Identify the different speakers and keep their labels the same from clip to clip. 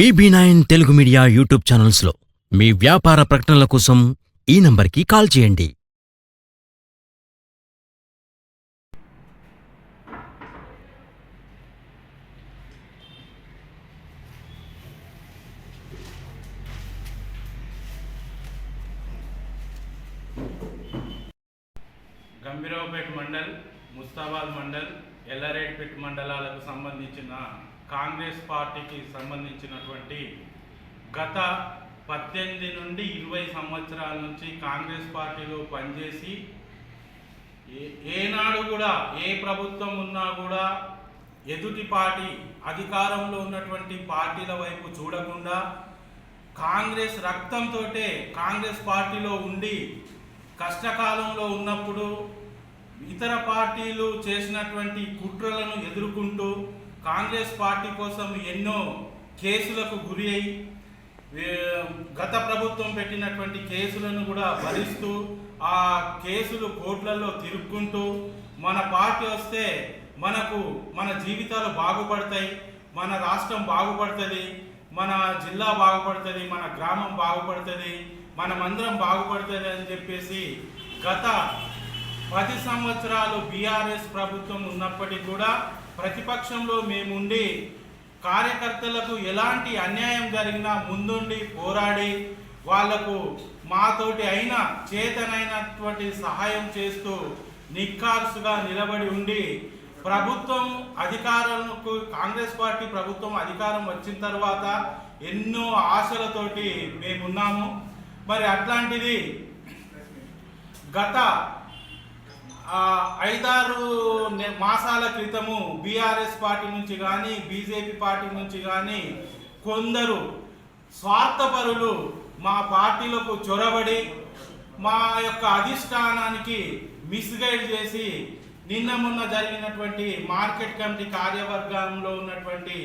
Speaker 1: BB nine Telugu media YouTube ఛానల్స్లో మీ వ్యాపార ప్రకటనల కోసం ఈ నంబర్కి కాల్ చేయండి.
Speaker 2: గంభీరావుపేట మండల్ ముస్తాబాద్ మండల్ ఎల్లారెడ్డిపేట మండలాలకు సంబంధించిన కాంగ్రెస్ పార్టీకి సంబంధించినటువంటి గత పద్దెనిమిది నుండి ఇరవై సంవత్సరాల నుంచి కాంగ్రెస్ పార్టీలో పనిచేసి ఏ- ఏనాడు కూడా ఏ ప్రభుత్వం ఉన్నా కూడా ఎదుటి పార్టీ అధికారంలో ఉన్నటువంటి పార్టీల వైపు చూడకుండా కాంగ్రెస్ రక్తంతో కాంగ్రెస్ పార్టీలో ఉండి కష్టకాలంలో ఉన్నప్పుడు ఇతర పార్టీలు చేసినటువంటి కుట్రలను ఎదుర్కొంటూ కాంగ్రెస్ పార్టీ కోసం ఎన్నో కేసులకు గురి అయి గత ప్రభుత్వం పెట్టినటువంటి కేసులను కూడా భరిస్తూ ఆ కేసులు కోర్టులలో తిరుక్కుంటూ మన పార్టీ వస్తే మనకు మన జీవితాలు బాగుపడతాయి మన రాష్ట్రం బాగుపడుతుంది మన జిల్లా బాగుపడుతుంది మన గ్రామం బాగుపడుతుంది మనమందరం బాగుపడుతుంది అని చెప్పేసి గత పది సంవత్సరాలు బీఆర్ఎస్ ప్రభుత్వం ఉన్నప్పటికీ కూడా ప్రతిపక్షంలో మేముండి కార్యకర్తలకు ఎలాంటి అన్యాయం జరిగినా ముందుండి పోరాడి వాళ్ళకు మాతోటి అయిన చేతనైనటువంటి సహాయం చేస్తూ నిక్కార్సుగా నిలబడి ఉండి ప్రభుత్వం అధికారంకు కాంగ్రెస్ పార్టీ ప్రభుత్వం అధికారం వచ్చిన తర్వాత ఎన్నో ఆశలతోటి మేమున్నాము. మరి అట్లాంటిది గత ఐదారు నె- మాసాల క్రితము బీఆర్ఎస్ పార్టీ నుంచి కానీ బీజేపీ పార్టీ నుంచి కానీ కొందరు స్వార్థపరులు మా పార్టీలకు చొరబడి మా యొక్క అధిష్టానానికి మిస్గైడ్ చేసి నిన్న మొన్న జరిగినటువంటి మార్కెట్ కమిటీ కార్యవర్గంలో ఉన్నటువంటి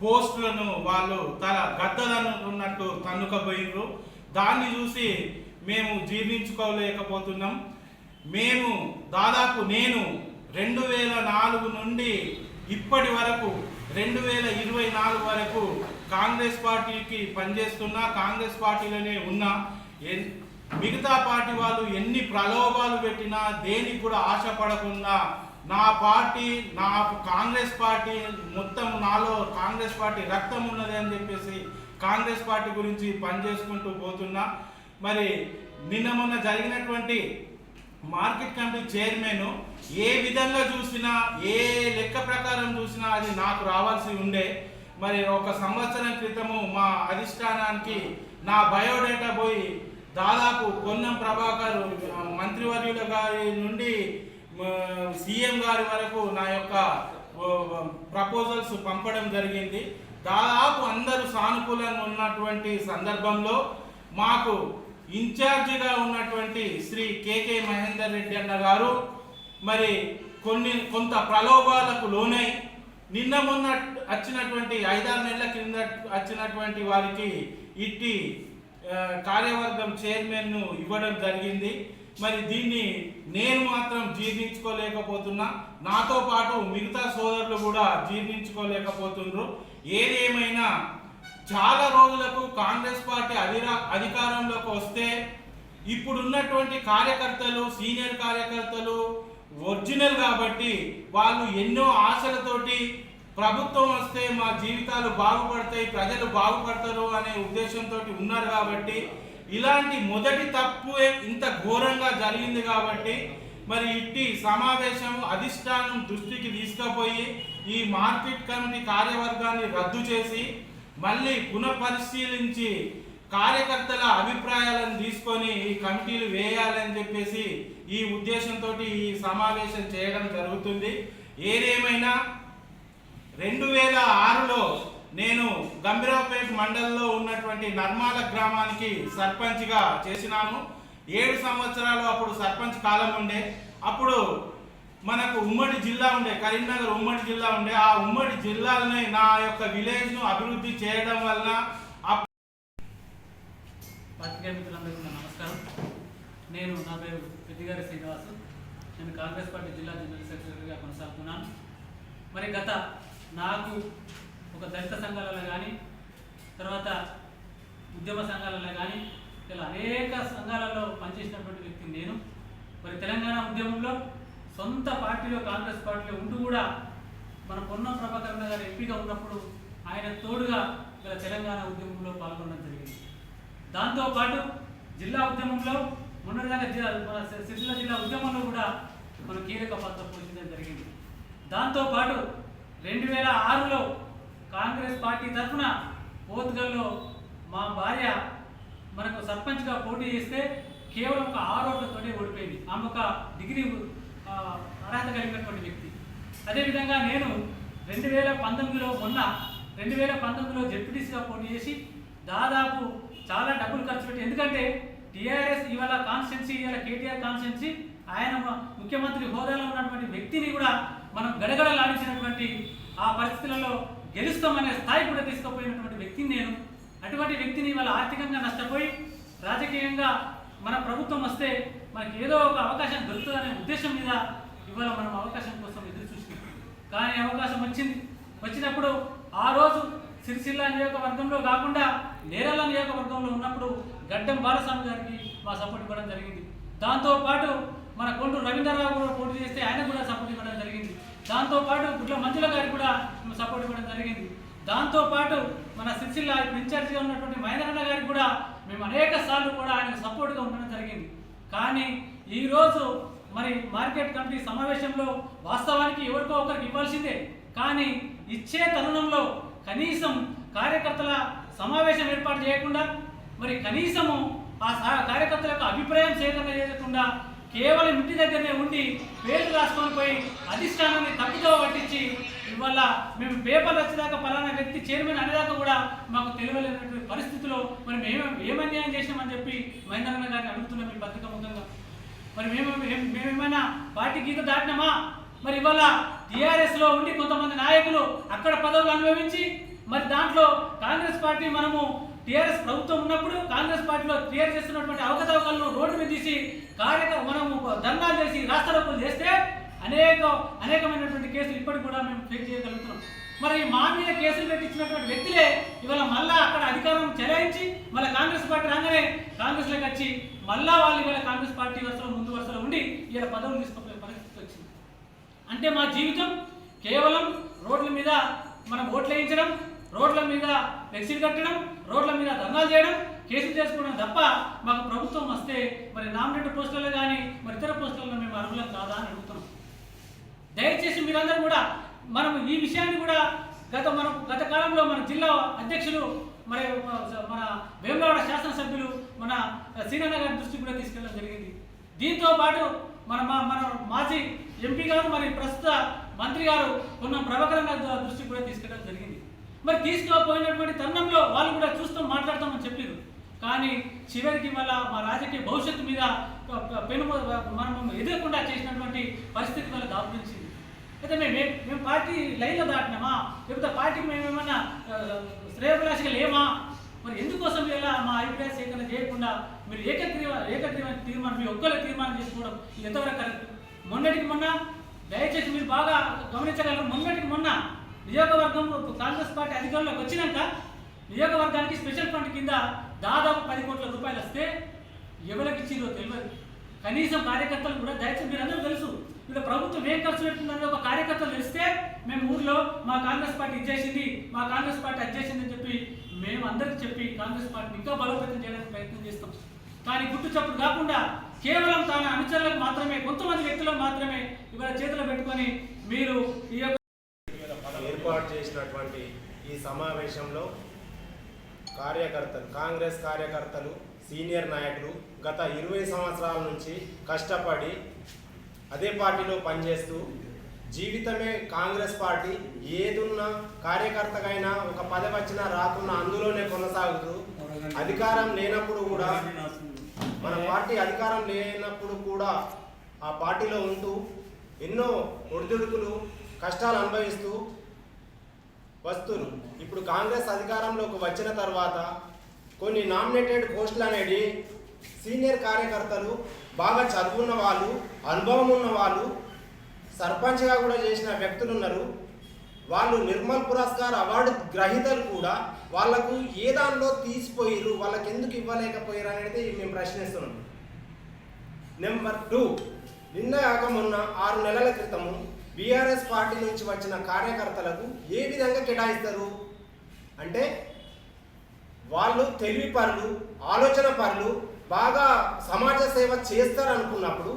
Speaker 2: పోస్టులను వాళ్ళు తల గద్దలనుకున్నట్టు తన్నుకపోయినరు దాన్ని చూసి మేము జీర్ణించుకోలేకపోతున్నాం. మేము దాదాపు నేను రెండు వేల నాలుగు నుండి ఇప్పటి వరకు రెండు వేల ఇరవై నాలుగు వరకు కాంగ్రెస్ పార్టీకి పనిచేస్తున్నా కాంగ్రెస్ పార్టీలోనే ఉన్నా ఎన్- మిగతా పార్టీ వాళ్ళు ఎన్ని ప్రలోభాలు పెట్టినా దేనికి కూడా ఆశపడకుండా నా పార్టీ నా కాంగ్రెస్ పార్టీ మొత్తం నాలో కాంగ్రెస్ పార్టీ రక్తం ఉన్నది అని చెప్పేసి కాంగ్రెస్ పార్టీ గురించి పనిచేసుకుంటూ పోతున్నా. మరి నిన్న మొన్న జరిగినటువంటి మార్కెట్ కమిటీ చైర్మన్ ఏ విధంగా చూసినా ఏ లెక్క ప్రకారం చూసినా అది నాకు రావాల్సి ఉండే. మరి ఒక సంవత్సరం క్రితము మా అధిష్టానానికి నా బయోడేటా పోయి దాదాపు పొన్నం ప్రభాకర్ మంత్రివర్యుల గారి నుండి సీఎం గారి వరకు నా యొక్క ప్రపోజల్స్ పంపడం జరిగింది. దాదాపు అందరూ సానుకూలంగా ఉన్నటువంటి సందర్భంలో మాకు ఇన్ఛార్జిగా ఉన్నటువంటి శ్రీ కేకే మహేందర్ రెడ్డి అన్న గారు మరి కొన్ని కొంత ప్రలోభాలకు లోనై నిన్న మొన్న వచ్చినటువంటి ఐదారు నెలల క్రింద వచ్చినటువంటి వారికి ఇట్టి కార్యవర్గం చైర్మన్ను ఇవ్వడం జరిగింది. మరి దీన్ని నేను మాత్రం జీర్ణించుకోలేకపోతున్నా. నాతో పాటు మిగతా సోదరులు కూడా జీర్ణించుకోలేకపోతున్నారు ఏదేమైనా చాలా రోజులకు కాంగ్రెస్ పార్టీ అధిరా అధికారంలోకి వస్తే ఇప్పుడున్నటువంటి కార్యకర్తలు సీనియర్ కార్యకర్తలు ఒరిజినల్ కాబట్టి వాళ్ళు ఎన్నో ఆశలతోటి ప్రభుత్వం వస్తే మా జీవితాలు బాగుపడతాయి ప్రజలు బాగుపడతారు అనే ఉద్దేశంతో ఉన్నారు కాబట్టి ఇలాంటి మొదటి తప్పు ఇంత ఘోరంగా జరిగింది కాబట్టి మరి ఇట్టి సమావేశం అధిష్టానం దృష్టికి తీసుకుపోయి ఈ మార్కెట్ కమిటీ కార్యవర్గాన్ని రద్దు చేసి మళ్ళీ పునఃపరిశీలించి కార్యకర్తల అభిప్రాయాలను తీసుకొని ఈ కమిటీలు వేయాలని చెప్పేసి ఈ ఉద్దేశంతో ఈ సమావేశం చేయడం జరుగుతుంది. ఏదేమైనా రెండు వేల ఆరులో నేను గంభీరావుపేట మండలంలో ఉన్నటువంటి నర్మాల గ్రామానికి సర్పంచ్గా చేసినాను. ఏడు సంవత్సరాలు అప్పుడు సర్పంచ్ కాలం ఉండే. అప్పుడు మనకు ఉమ్మడి జిల్లా ఉండే కరీంనగర్ ఉమ్మడి జిల్లా ఉండే ఆ ఉమ్మడి జిల్లాలని నా యొక్క విలేజ్ను అభివృద్ధి చేయడం వలన
Speaker 3: పత్రికా మిత్రులందరికీ నమస్కారం. నేను నా పేరు పెద్దిగారి శ్రీనివాసు. నేను కాంగ్రెస్ పార్టీ జిల్లా జనరల్ సెక్రటరీగా కొనసాగుతున్నాను. మరి గత నాకు ఒక దళిత సంఘాలలో కానీ తర్వాత ఉద్యమ సంఘాలలో కానీ ఇలా అనేక సంఘాలలో పనిచేసినటువంటి వ్యక్తిని నేను. మరి తెలంగాణ ఉద్యమంలో సొంత పార్టీలో కాంగ్రెస్ పార్టీలో ఉంటూ కూడా మన పొన్న ప్రభాకర్ గారు ఎంపీగా ఉన్నప్పుడు ఆయన తోడుగా ఇలా తెలంగాణ ఉద్యమంలో పాల్గొనడం జరిగింది. దాంతోపాటు జిల్లా ఉద్యమంలో మొన్నటిదాకా జిల్లా మన సిరిసిల్ల జిల్లా ఉద్యమంలో కూడా మన కీలక పాత్ర పోషించడం జరిగింది. దాంతోపాటు రెండు వేల ఆరులో కాంగ్రెస్ పార్టీ తరఫున పోతుగల్లో మా భార్య మనకు సర్పంచ్గా పోటీ చేస్తే కేవలం ఒక ఆరు ఓడిపోయింది. ఆమె ఒక డిగ్రీ అర్హత కలిగినటువంటి వ్యక్తి. అదేవిధంగా నేను రెండు వేల పంతొమ్మిదిలో మొన్న రెండు వేల పంతొమ్మిదిలో జెడ్పీటీసీగా పోటీ చేసి దాదాపు చాలా డబ్బులు ఖర్చు పెట్టి ఎందుకంటే టీఆర్ఎస్ ఇవాళ కాన్స్టిట్యున్సీ ఇవాళ కేటీఆర్ కాన్స్టిట్యున్సీ ఆయన ముఖ్యమంత్రి హోదాలో ఉన్నటువంటి వ్యక్తిని కూడా మనం గడగడలాడించినటువంటి ఆ పరిస్థితులలో గెలుస్తామనే స్థాయి కూడా తీసుకుపోయినటువంటి వ్యక్తిని నేను. అటువంటి వ్యక్తిని ఇవాళ ఆర్థికంగా నష్టపోయి రాజకీయంగా మన ప్రభుత్వం వస్తే మనకి ఏదో ఒక అవకాశం దొరుకుతుందనే ఉద్దేశం మీద ఇవాళ మనం అవకాశం కోసం ఎదురు చూసినాం కానీ అవకాశం వచ్చింది. వచ్చినప్పుడు ఆ రోజు సిరిసిల్ల నియోజకవర్గంలో కాకుండా నేరల నియోజకవర్గంలో ఉన్నప్పుడు గడ్డం బాలస్వామి గారికి మా సపోర్ట్ ఇవ్వడం జరిగింది. దాంతోపాటు మన కొండూరు రవీంద్రరావు కూడా పోటీ చేస్తే ఆయన కూడా సపోర్ట్ ఇవ్వడం జరిగింది. దాంతోపాటు గుడ్ల మంజుల గారికి కూడా సపోర్ట్ ఇవ్వడం జరిగింది. దాంతోపాటు మన సిరిసిల్ల ఇన్ఛార్జిగా ఉన్నటువంటి మహేంద్రన్న గారికి కూడా మేము అనేక సార్లు కూడా ఆయనకు సపోర్ట్గా ఉండడం జరిగింది. కానీ ఈరోజు మరి మార్కెట్ కమిటీ సమావేశంలో వాస్తవానికి ఎవరికో ఒకరికి ఇవ్వాల్సిందే. కానీ ఇచ్చే తరుణంలో కనీసం కార్యకర్తల సమావేశం ఏర్పాటు చేయకుండా మరి కనీసము ఆ కార్యకర్తల యొక్క అభిప్రాయం సేకరణ చేయకుండా కేవలం ఇంటి దగ్గరనే ఉండి పేర్లు రాసుకొని పోయి అధిష్టానాన్ని తప్పుదో పట్టించి ఇవాళ మేము పేపర్లు వచ్చేదాకా పలానా వ్యక్తి చైర్మన్ అనేదాకా కూడా మాకు తెలియలేనటువంటి పరిస్థితిలో మరి మేము ఏమన్యాయం చేసినామని చెప్పి మహేంద్రన్న గారిని అడుగుతున్నాం ఈ పత్రిక ముఖంగా మరి మేము మేమేమైనా పార్టీ గీత దాటినామా? మరి ఇవాళ టీఆర్ఎస్లో ఉండి కొంతమంది నాయకులు అక్కడ పదవులు అనుభవించి మరి దాంట్లో కాంగ్రెస్ పార్టీ మనము టీఆర్ఎస్ ప్రభుత్వం ఉన్నప్పుడు కాంగ్రెస్ పార్టీలో క్లియర్ చేస్తున్నటువంటి అవకతవకలను రోడ్డు మీద తీసి కార్యక్రమం మనము ధర్నాలు చేసి రాస్తారోకులు చేస్తే అనేక అనేకమైనటువంటి కేసులు ఇప్పటికి కూడా మేము ఫేస్ చేయగలుగుతున్నాం. మరి మా మీద కేసులు పెట్టించినటువంటి వ్యక్తులే ఇవాళ మళ్ళా అక్కడ అధికారం చెలాయించి మళ్ళీ కాంగ్రెస్ పార్టీ రాగానే కాంగ్రెస్లోకి వచ్చి మళ్ళా వాళ్ళు ఇవాళ కాంగ్రెస్ పార్టీ వరుసలో ముందు వరుసలో ఉండి ఇలా పదవులు తీసుకుపోయే పరిస్థితి వచ్చింది. అంటే మా జీవితం కేవలం రోడ్ల మీద మనం ఓట్లు వేయించడం రోడ్ల మీద ఫ్లెక్సీలు కట్టడం రోడ్ల మీద ధర్నాలు చేయడం కేసులు చేసుకోవడం తప్ప మాకు ప్రభుత్వం వస్తే మరి నామినేటెడ్ పోస్టులలో కానీ మరి ఇతర పోస్టులలో మేము అర్హులం కాదా అని అడుగుతున్నాం. దయచేసి మీరందరూ కూడా మనం ఈ విషయాన్ని కూడా గత మనం గత కాలంలో మన జిల్లా అధ్యక్షులు మరి మన వేములవాడ శాసనసభ్యులు మన సీనన్న గారి దృష్టికి కూడా తీసుకెళ్ళడం జరిగింది. దీంతో పాటు మన మా మన మాజీ ఎంపీ గారు మరి ప్రస్తుత మంత్రి గారు ఉన్న ప్రభాకరన్ గారి దృష్టికి కూడా తీసుకెళ్ళడం జరిగింది. మరి తీసుకుపోయినటువంటి తరుణంలో వాళ్ళు కూడా చూస్తాం మాట్లాడతామని చెప్పారు కానీ చివరికి వల్ల మా రాజకీయ భవిష్యత్తు మీద పెను మనం ఎదురకుండా చేసినటువంటి పరిస్థితి వల్ల దాపురించి అయితే మేము మేము పార్టీ లైన్లో దాటినామా? లేకపోతే పార్టీకి మేము ఏమన్నా శ్రేయభిలాషగా లేమా? మరి ఎందుకోసం ఇలా మా అభిప్రాయ సేకరణ చేయకుండా మీరు ఏకగ్రీవ ఏకగ్రీవ తీర్మానం మీ ఒక్కరి తీర్మానం చేసుకోవడం ఎంతవరకు కరెక్ట్? మొన్నటికి మొన్న దయచేసి మీరు బాగా గమనించగలరు. మొన్నటికి మొన్న నియోజకవర్గంలో కాంగ్రెస్ పార్టీ అధికారంలోకి వచ్చినాక నియోజకవర్గానికి స్పెషల్ ఫండ్ కింద దాదాపు పది కోట్ల రూపాయలు వస్తే ఎవరికి ఇచ్చిందో తెలియదు కనీసం కార్యకర్తలు కూడా దయచేసి మీరు అందరూ తెలుసు. ఇక్కడ ప్రభుత్వం ఏం ఖర్చు పెడుతుందని ఒక కార్యకర్తలు తెలిస్తే మేము ఊర్లో మా కాంగ్రెస్ పార్టీ ఇచ్చేసింది మా కాంగ్రెస్ పార్టీ అచ్చేసింది అని చెప్పి మేము అందరికి చెప్పి కాంగ్రెస్ పార్టీని ఇంకా బలోపేతం చేయడానికి ప్రయత్నం చేస్తాం. కానీ గుట్టు చప్పుడు కాకుండా కేవలం తన అనుచరులకు మాత్రమే కొంతమంది వ్యక్తులకు మాత్రమే ఇవాళ చేతిలో పెట్టుకొని మీరు ఈ యొక్క
Speaker 4: ఏర్పాటు చేసినటువంటి ఈ సమావేశంలో కార్యకర్తలు కాంగ్రెస్ కార్యకర్తలు సీనియర్ నాయకులు గత ఇరవై సంవత్సరాల నుంచి కష్టపడి అదే పార్టీలో పనిచేస్తూ జీవితమే కాంగ్రెస్ పార్టీ ఏదున్నా కార్యకర్తకైనా ఒక పదవి వచ్చినా రాకున్నా అందులోనే కొనసాగుతూ అధికారం లేనప్పుడు కూడా మన పార్టీ అధికారం లేనప్పుడు కూడా ఆ పార్టీలో ఉంటూ ఎన్నో ఒడిదుడుకులు కష్టాలు అనుభవిస్తూ వస్తున్నారు ఇప్పుడు కాంగ్రెస్ అధికారంలోకి వచ్చిన తర్వాత కొన్ని నామినేటెడ్ పోస్టులు అనేది సీనియర్ కార్యకర్తలు బాగా చదువున్న వాళ్ళు అనుభవం ఉన్న వాళ్ళు సర్పంచ్గా కూడా చేసిన వ్యక్తులు ఉన్నారు. వాళ్ళు నిర్మల్ పురస్కార్ అవార్డు గ్రహీతలు కూడా వాళ్ళకు ఏ దానిలో తీసిపోయారు వాళ్ళకి ఎందుకు ఇవ్వలేకపోయారు అనేది మేము ప్రశ్నిస్తున్నాం. నెంబర్ టూ నిన్న కాక మొన్న ఆరు నెలల క్రితము బీఆర్ఎస్ పార్టీ నుంచి వచ్చిన కార్యకర్తలకు ఏ విధంగా కేటాయిస్తారు? అంటే వాళ్ళు తెలివి పరులు ఆలోచన పరులు బాగా సమాజ సేవ చేస్తారు అనుకున్నప్పుడు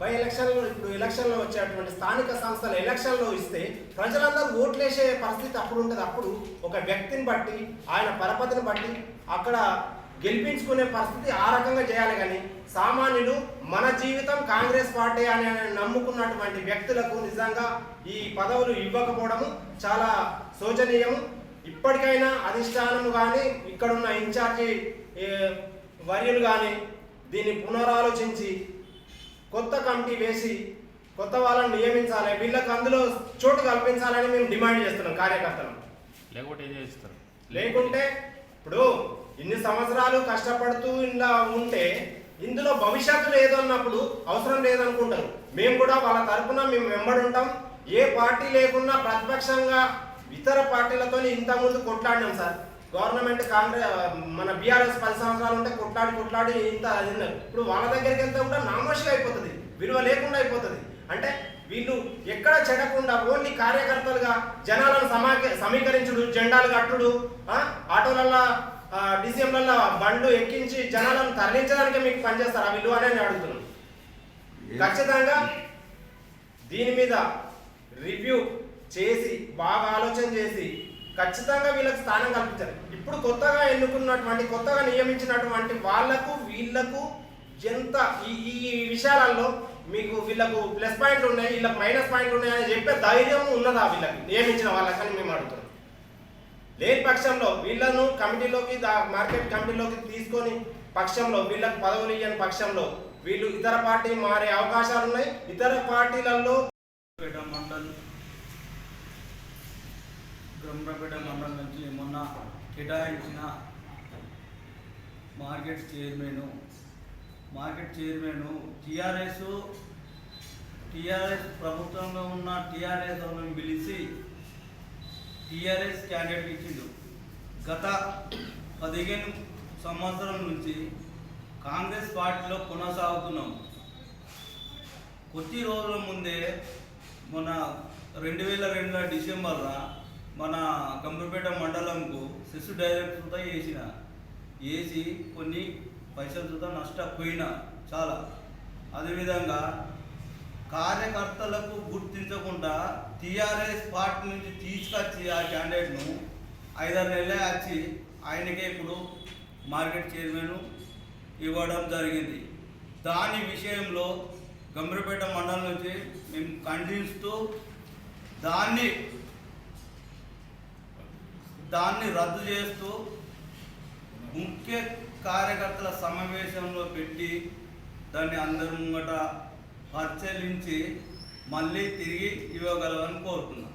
Speaker 4: బై ఎలక్షన్లో ఇప్పుడు ఎలక్షన్లో వచ్చేటువంటి స్థానిక సంస్థల ఎలక్షన్లో ఇస్తే ప్రజలందరూ ఓట్లేసే పరిస్థితి అప్పుడు ఉంటుంది. అప్పుడు ఒక వ్యక్తిని బట్టి ఆయన పరపతిని బట్టి అక్కడ గెలిపించుకునే పరిస్థితి ఆ రకంగా చేయాలి. కానీ సామాన్యులు మన జీవితం కాంగ్రెస్ పార్టీ అని నమ్ముకున్నటువంటి వ్యక్తులకు నిజంగా ఈ పదవులు ఇవ్వకపోవడము చాలా శోచనీయము. ఇప్పటికైనా అధిష్టానం కానీ ఇక్కడున్న ఇన్ఛార్జి వర్యులు కానీ దీన్ని పునరాలోచించి కొత్త కమిటీ వేసి కొత్త వాళ్ళని నియమించాలి వీళ్ళకి అందులో చోటు కల్పించాలని మేము డిమాండ్ చేస్తున్నాం కార్యకర్తలు.
Speaker 2: లేకపోతే ఏం చేస్తారు?
Speaker 4: లేకుంటే ఇప్పుడు ఇన్ని సంవత్సరాలు కష్టపడుతూ ఇలా ఉంటే ఇందులో భవిష్యత్తు లేదన్నప్పుడు అవసరం లేదనుకుంటారు. మేము కూడా వాళ్ళ తరపున మేము వెంబడి ఉంటాం. ఏ పార్టీ లేకున్నా ప్రతిపక్షంగా ఇతర పార్టీలతో ఇంతకుముందు కొట్లాడినాం సార్. గవర్నమెంట్ కాంగ్రెస్ మన బీఆర్ఎస్ పది సంవత్సరాలు ఉంటే కొట్లాడి కొట్లాడి ఇంత అది. ఇప్పుడు వాళ్ళ దగ్గరికి వెళ్తే కూడా నామోషిగా అయిపోతుంది. విలువ లేకుండా అయిపోతుంది. అంటే వీళ్ళు ఎక్కడ చెడకుండా ఓన్లీ కార్యకర్తలుగా జనాలను సమా సమీకరించుడు జెండాలు కట్టుడు ఆటోలల్లో డిసిఎంలలో బండ్లు ఎక్కించి జనాలను తరలించడానికి మీకు పనిచేస్తారు. ఆ విలువ అని అడుగుతున్నాం. ఖచ్చితంగా దీని మీద రివ్యూ చేసి బాగా ఆలోచన చేసి ఖచ్చితంగా వీళ్ళకి స్థానం కల్పించాలి. ఇప్పుడు కొత్తగా ఎన్నుకున్నటువంటి కొత్తగా నియమించినటువంటి వాళ్ళకు వీళ్ళకు ఎంత ఈ ఈ విషయాలలో మీకు వీళ్ళకు ప్లస్ పాయింట్లు ఉన్నాయి వీళ్ళకి మైనస్ పాయింట్లు ఉన్నాయి అని చెప్పే ధైర్యం ఉన్నదా వీళ్ళకి? నియమించిన వాళ్ళకని మేము అడుగుతున్నాం. లేని పక్షంలో వీళ్ళను కమిటీలోకి మార్కెట్ కమిటీలోకి తీసుకొని పక్షంలో వీళ్ళకి పదవులు ఇవ్వని పక్షంలో వీళ్ళు ఇతర పార్టీ మారే అవకాశాలు ఉన్నాయి. ఇతర పార్టీలలో
Speaker 5: మండల్ బ్రహ్మపేట మండలం నుంచి మొన్న కేటాయించిన market chairman market chairman TRS TRS ప్రభుత్వంలో ఉన్న టీఆర్ఎస్ వాళ్ళని పిలిచి టీఆర్ఎస్ క్యాండిడేట్ ఇచ్చిండు. గత పదిహేను సంవత్సరం నుంచి కాంగ్రెస్ పార్టీలో కొనసాగుతున్నాం. కొద్ది రోజుల ముందే మన రెండు వేల రెండు డిసెంబర్లో మన కంబరిపేట మండలంకు శిశు డైరెక్టర్తో వేసిన వేసి కొన్ని పైసలు సుతా నష్టపోయినా చాలా. అదేవిధంగా కార్యకర్తలకు గుర్తించకుండా టీఆర్ఎస్ పార్టీ నుంచి తీసుకొచ్చి ఆ క్యాండిడేట్ను ఐదారు నెలలే వచ్చి ఆయనకే ఇప్పుడు మార్కెట్ చైర్మన్ ఇవ్వడం జరిగింది. దాని విషయంలో గంభీరపేట మండలం నుంచి మేము ఖండిస్తూ దాన్ని దాన్ని రద్దు చేస్తూ ముఖ్య కార్యకర్తల సమావేశంలో పెట్టి దాన్ని అందరి ముంగట పరిశీలించి మళ్ళీ తిరిగి ఇవ్వగలమని కోరుతున్నాను